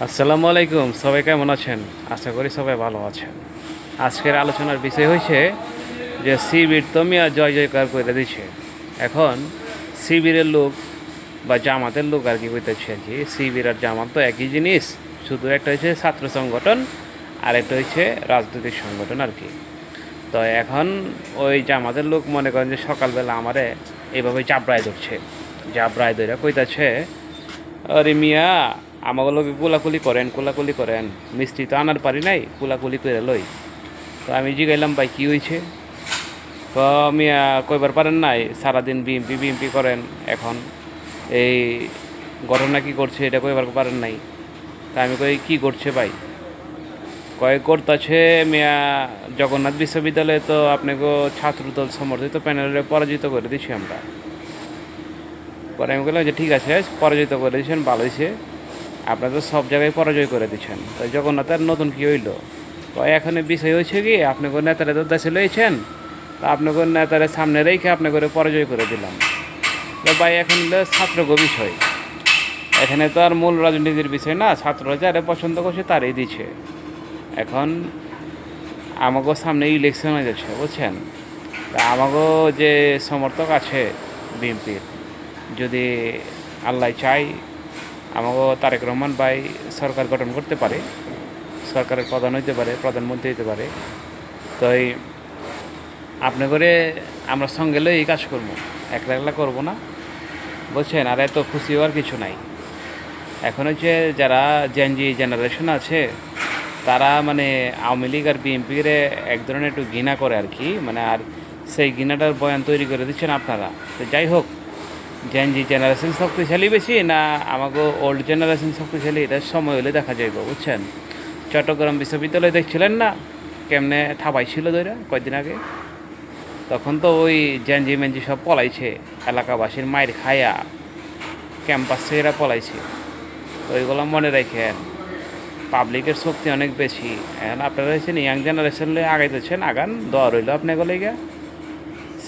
আসসালামু আলাইকুম, সবাই কেমন আছেন? আশা করি সবাই ভালো আছেন। আজকের আলোচনার বিষয় হয়েছে যে শিবির তো মিয়া জয় জয়কার করে দিচ্ছে এখন শিবিরের লোক বা জামাতের লোক আর কি কইতেছে আর কি। শিবির আর জামাত তো একই জিনিস, শুধু একটা হচ্ছে ছাত্র সংগঠন আর একটা হচ্ছে রাজনৈতিক সংগঠন আর কি। তো এখন ওই জামাতের লোক মনে করেন যে সকালবেলা আমারে এইভাবে চাপড়ায় ধরছে। চাপড়ায় ধরে কইতাছে, আরে মিয়া আমাকে লোকে কোলাকুলি করেন কোলাকুলি করেন। মিষ্টি তো আনার পারি নাই, কোলাকুলি করে লই। তো আমি জিগাইলাম, ভাই, কী হয়েছে তো মিয়া কইবার পারেন নাই, সারাদিন বিএমপি বিএমপি করেন। এখন এই ঘটনা কি করছে এটা কইবার পারেন নাই। তা আমি কই, কি করছে ভাই? কয়েক করতেছে মিয়া, জগন্নাথ বিশ্ববিদ্যালয়ে তো আপনাকে ছাত্রদল সমর্থিত প্যানেলে পরাজিত করে দিচ্ছি আমরা। পরে আমি বললাম যে ঠিক আছে, পরাজিত করে দিয়েছেন ভালো হয়েছে আপনারা তো সব জায়গায় পরাজয় করে দিচ্ছেন তো জগন্নাথের নতুন কি হইল? তো এখানে বিষয় হয়েছে কি, আপনি কোনো নেতারা তো দেশে লয়েছেন তো আপনাকে নেতারা সামনে রেখে আপনাকে পরাজয় করে দিলাম। তো ভাই, এখন হলো ছাত্রগো বিষয়। এখানে তো আর মূল রাজনীতির বিষয় না, ছাত্ররা যারা পছন্দ করছে তারই দিচ্ছে। এখন আমাকেও সামনে ইলেকশন হয়ে যাচ্ছে, বুঝছেন? তা আমাকেও যে সমর্থক আছে বিএনপির, যদি আল্লাহ চাই আমাকেও তারেক রহমান ভাই সরকার গঠন করতে পারে, সরকারের প্রধান হইতে পারে, প্রধানমন্ত্রী হইতে পারে। তো এই আপনি করে আমরা সঙ্গে লই এই কাজ করব, একলা একলা করব না। বুঝছেন? আর এত খুশি হওয়ার কিছু নাই। এখন হচ্ছে যারা জেনজি জেনারেশন আছে, তারা মানে আওয়ামী লীগ আর বিএনপির এক ধরনের একটু ঘৃণা করে আর কি। মানে আর সেই ঘৃণাটার বয়ান তৈরি করে দিচ্ছেন আপনারা। তো যাই হোক জেনজি জেনারেশন শক্তিশালী বেশি না আমাকে ওল্ড জেনারেশন শক্তিশালী? এটা সময় হলে দেখা যাইব, বুঝছেন? চট্টগ্রাম বিশ্ববিদ্যালয় দেখছিলেন না? কেমনে ঠাপাই ছিল ধরে কয়েকদিন আগে? তখন তো ওই জেনজি মেনজি সব পলাইছে, এলাকাবাসীর মায়ের খায়া ক্যাম্পাস থেকে এরা পলাইছে। তো ওইগুলো মনে রাখেন পাবলিকের শক্তি অনেক বেশি। এখন আপনারা হচ্ছেন ইয়াং জেনারেশন আগাইতেছেন, আগান, দোয়া রইল আপনাকে লেগে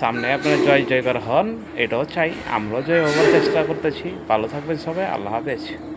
সামনে আপনার জয় জয়কার হন, এটাও চাই। আমরাও জয় হওয়ার চেষ্টা করতেছি। ভালো থাকবেন সবাই, আল্লাহ হাফেজ।